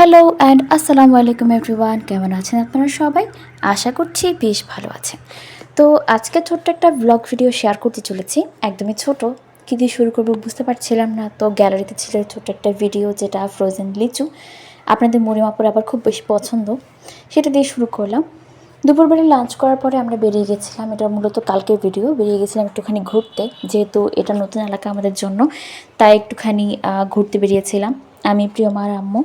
Hello and আসসালামু আলাইকুম everyone কেমন আছেন আপনারা সবাই? আশা করছি বেশ ভালো আছেন। তো আজকে ছোট্ট একটা ব্লগ ভিডিও শেয়ার করতে চলেছি, একদমই ছোট। কী দিয়ে শুরু করব বুঝতে পারছিলাম না। তো গ্যালারিতে ছিল ছোট্ট একটা ভিডিও যেটা ফ্রোজেন লিচু। আপনাদের মরিমাপুর আবার খুব বেশি পছন্দ। সেটা দিয়ে শুরু করলাম। দুপুরবেলা লাঞ্চ করার পরে আমরা বেরিয়ে গেছিলাম। এটা মূলত কালকের ভিডিও বেরিয়ে গেছিলাম একটুখানি ঘুরতে। যেহেতু এটা নতুন এলাকা আমাদের জন্য, তাই একটুখানি ঘুরতে বেরিয়েছিলাম। আমি, প্রিয়মা আর আম্মু।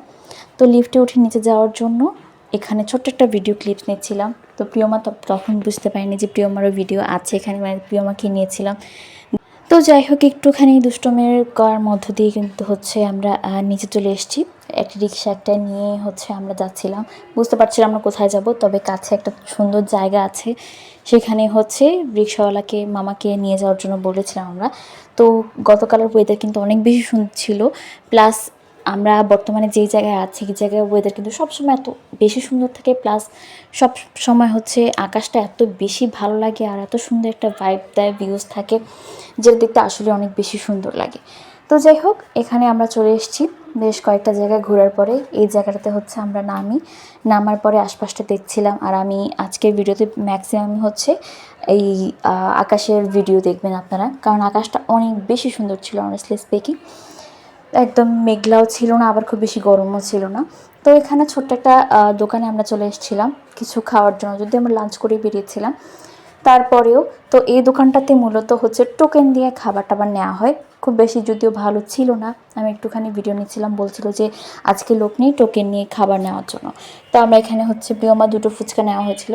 তো লিফটে উঠে নিচে যাওয়ার জন্য এখানে ছোট্ট একটা ভিডিও ক্লিপ নিচ্ছিলাম। তো প্রিয়মা তখন বুঝতে পারিনি যে প্রিয়মারও ভিডিও আছে এখানে মানে প্রিয়মাকে নিয়েছিলাম। তো যাই হোক, একটুখানি দুষ্টমের করার মধ্য দিয়ে কিন্তু হচ্ছে আমরা নিচে চলে এসেছি। একটা রিক্সা, একটা নিয়ে হচ্ছে আমরা যাচ্ছিলাম। বুঝতে পারছিলাম আমরা কোথায় যাব, তবে কাছে একটা সুন্দর জায়গা আছে। সেখানে হচ্ছে রিক্সাওয়ালাকে, মামাকে নিয়ে যাওয়ার জন্য বলেছিলাম আমরা। তো গতকালের ওয়েদার কিন্তু অনেক বেশি সুন্দর ছিল। প্লাস আমরা বর্তমানে যেই জায়গায় আছি, এই জায়গায় ওয়েদার কিন্তু সবসময় এত বেশি সুন্দর থাকে প্লাস সব সময় হচ্ছে আকাশটা এত বেশি ভালো লাগে আর এত সুন্দর একটা ভাইব দেয় ভিউজ থাকে, যেটা দেখতে আসলে অনেক বেশি সুন্দর লাগে। তো যাই হোক, এখানে আমরা চলে এসেছি বেশ কয়েকটা জায়গায় ঘোরার পরে। এই জায়গাটাতে হচ্ছে আমরা নামি। নামার পরে আশপাশটা দেখছিলাম আর আমি আজকের ভিডিওতে ম্যাক্সিমাম হচ্ছে এই আকাশের ভিডিও দেখবেন আপনারা। কারণ আকাশটা অনেক বেশি সুন্দর ছিল অনেস্টলি স্পিকিং একদম মেঘলাও ছিল না, আবার খুব বেশি গরমও ছিল না। তো এখানে ছোট্ট একটা দোকানে আমরা চলে এসেছিলাম কিছু খাওয়ার জন্য যদি আমরা লাঞ্চ করে বেরিয়েছিলাম। তারপরেও, তো এই দোকানটাতে মূলত হচ্ছে টোকেন দিয়ে খাবার টাবার নেওয়া হয়। খুব বেশি যদিও ভালো ছিল না, আমি একটুখানি ভিডিও নিচ্ছিলাম, বলছিল যে আজকে লোক নেই টোকেন নিয়ে খাবার নেওয়ার জন্য। তো আমরা এখানে হচ্ছে প্রিয়মা দুটো ফুচকা নেওয়া হয়েছিল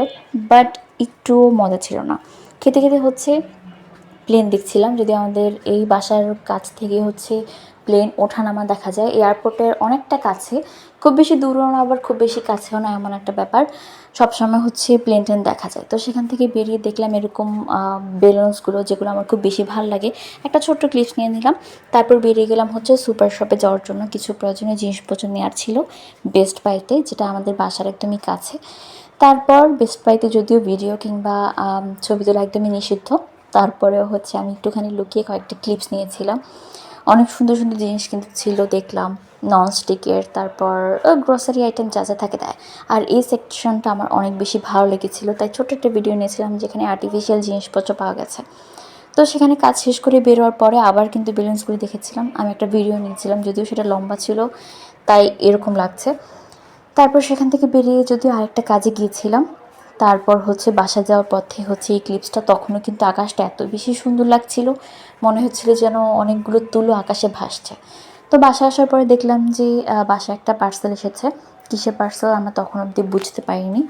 বাট একটুও মজা ছিল না। খেতে খেতে হচ্ছে প্লেন দেখছিলাম, যদি আমাদের এই বাসার কাছ থেকে হচ্ছে প্লেন ওঠানামা দেখা যায় এয়ারপোর্টের অনেকটা কাছে। খুব বেশি দূরও না, আবার খুব বেশি কাছেও না, এমন একটা ব্যাপার। সবসময় হচ্ছে প্লেন টেন দেখা যায়। তো সেখান থেকে বেরিয়ে দেখলাম এরকম বেলুনসগুলো যেগুলো আমার খুব বেশি ভালো লাগে। একটা ছোট্ট ক্লিপস নিয়ে নিলাম। তারপর বেরিয়ে গেলাম হচ্ছে সুপার শপে যাওয়ার জন্য। কিছু প্রয়োজনীয় জিনিসপত্র নেওয়ার ছিল বেস্ট বাইতে যেটা আমাদের বাসার একদমই কাছে। তারপর বেস্ট বাইতে যদিও ভিডিও কিংবা ছবি তোলা একদমই নিষিদ্ধ। তারপরেও হচ্ছে আমি একটুখানি লুকিয়ে কয়েকটা ক্লিপস নিয়েছিলাম। অনেক সুন্দর সুন্দর জিনিস কিন্তু ছিল, দেখলাম ননস্টিকের তারপর গ্রসারি আইটেম যা যা থাকে দেয় আর এই সেকশনটা আমার অনেক বেশি ভালো লেগেছিলো, তাই ছোট্ট একটা ভিডিও নিয়েছিলাম যেখানে আর্টিফিশিয়াল জিনিসপত্র পাওয়া গেছে। তো সেখানে কাজ শেষ করে বেরোয়ার পরে আবার কিন্তু বেলুন্সগুলো দেখেছিলাম। আমি একটা ভিডিও নিয়েছিলাম, যদিও সেটা লম্বা ছিল, তাই এরকম লাগছে। তারপর সেখান থেকে বেরিয়ে যদিও আরেকটা কাজে গিয়েছিলাম তারপর হচ্ছে বাসা যাওয়ার পথে হচ্ছে এই ক্লিপসটা তখনও কিন্তু আকাশটা এত বেশি সুন্দর লাগছিল, মনে হচ্ছিল যেন অনেকগুলো তুলো আকাশে ভাসছে। তো বাসা আসার পরে দেখলাম যে বাসায় একটা পার্সেল এসেছে। কিসের পার্সেল আমরা তখন অবধি বুঝতে পারিনি।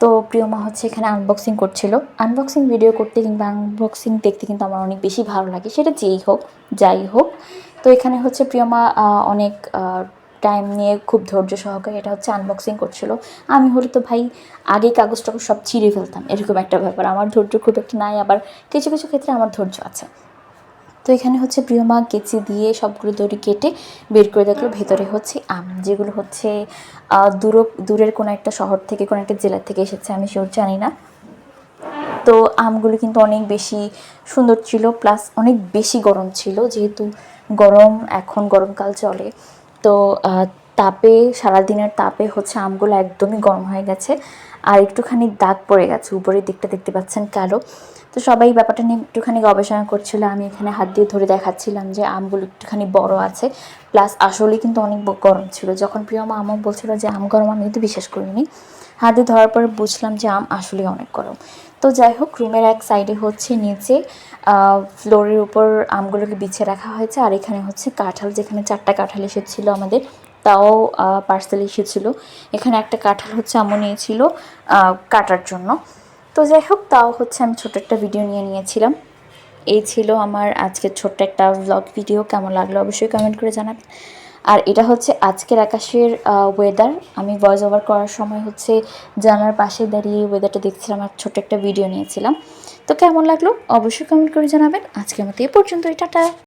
তো প্রিয়মা হচ্ছে এখানে আনবক্সিং করছিল। আনবক্সিং ভিডিও করতে কিংবা আনবক্সিং দেখতে কিন্তু আমার অনেক বেশি ভালো লাগে। সেটা যেই হোক, যাই হোক। তো এখানে হচ্ছে প্রিয়মা অনেক টাইম নিয়ে খুব ধৈর্য সহকারে এটা হচ্ছে আনবক্সিং করছিল। আমি হলে তো ভাই আগে কাগজ টাগজ সব ছিঁড়ে ফেলতাম, এরকম একটা ব্যাপার। আমার ধৈর্য খুব একটা নাই, আবার কিছু কিছু ক্ষেত্রে আমার ধৈর্য আছে। তো এখানে হচ্ছে প্রিয়মা কেচি দিয়ে সবগুলো দড়ি কেটে বের করে দেখল, ভেতরে হচ্ছে আম, যেগুলো হচ্ছে দূর, দূরের কোনো একটা শহর থেকে, কোনো একটা জেলা থেকে এসেছে, আমি শিওর জানি না। তো আমগুলো কিন্তু অনেক বেশি সুন্দর ছিল প্লাস অনেক বেশি গরম ছিল, যেহেতু গরম, এখন গরমকাল চলে। তো তাপে, সারাদিনের তাপে হচ্ছে আমগুলো একদমই গরম হয়ে গেছে। আর একটুখানি দাগ পড়ে গেছে, উপরের দিকটা দেখতে পাচ্ছেন কালো। তো সবাই ব্যাপারটা নিয়ে একটুখানি গবেষণা করছিল, আমি এখানে হাত দিয়ে ধরে দেখাচ্ছিলাম যে আমগুলো একটুখানি বড় আছে। প্লাস আসলে কিন্তু অনেক গরম ছিল। যখন প্রিয় প্রিয়মা আমও বলছিল যে আম গরম আমি কিন্তু বিশ্বাস করিনি। হাতে ধরার পরে বুঝলাম যে আম আসলে অনেক গরম। তো যাই হোক, রুমের এক সাইডে হচ্ছে নিচে ফ্লোরের উপর আমগুলোকে বিছিয়ে রাখা হয়েছে। আর এখানে হচ্ছে কাঁঠাল, যেখানে চারটা কাঁঠাল এসেছিল আমাদের, তাও পার্সেল এসেছিল। এখানে একটা কাঁঠাল হচ্ছে আম্মু নিয়েছিল কাটার জন্য। তো যাই হোক, তাও হচ্ছে আমি ছোট একটা ভিডিও নিয়ে নিয়েছিলাম। এই ছিল আমার আজকের ছোট্ট একটা ব্লগ ভিডিও কেমন লাগল অবশ্যই কমেন্ট করে জানাবেন। আর এটা হচ্ছে আজকের আকাশের ওয়েদার আমি ভয়েস ওভার করার সময় হচ্ছে জানার পাশে দাঁড়িয়ে ওয়েদারটা দেখছিলাম আর ছোট্ট একটা ভিডিও নিয়েছিলাম। তো কেমন লাগল? অবশ্যই কমেন্ট করে জানাবেন। আজকের মতো এ পর্যন্ত টাটা!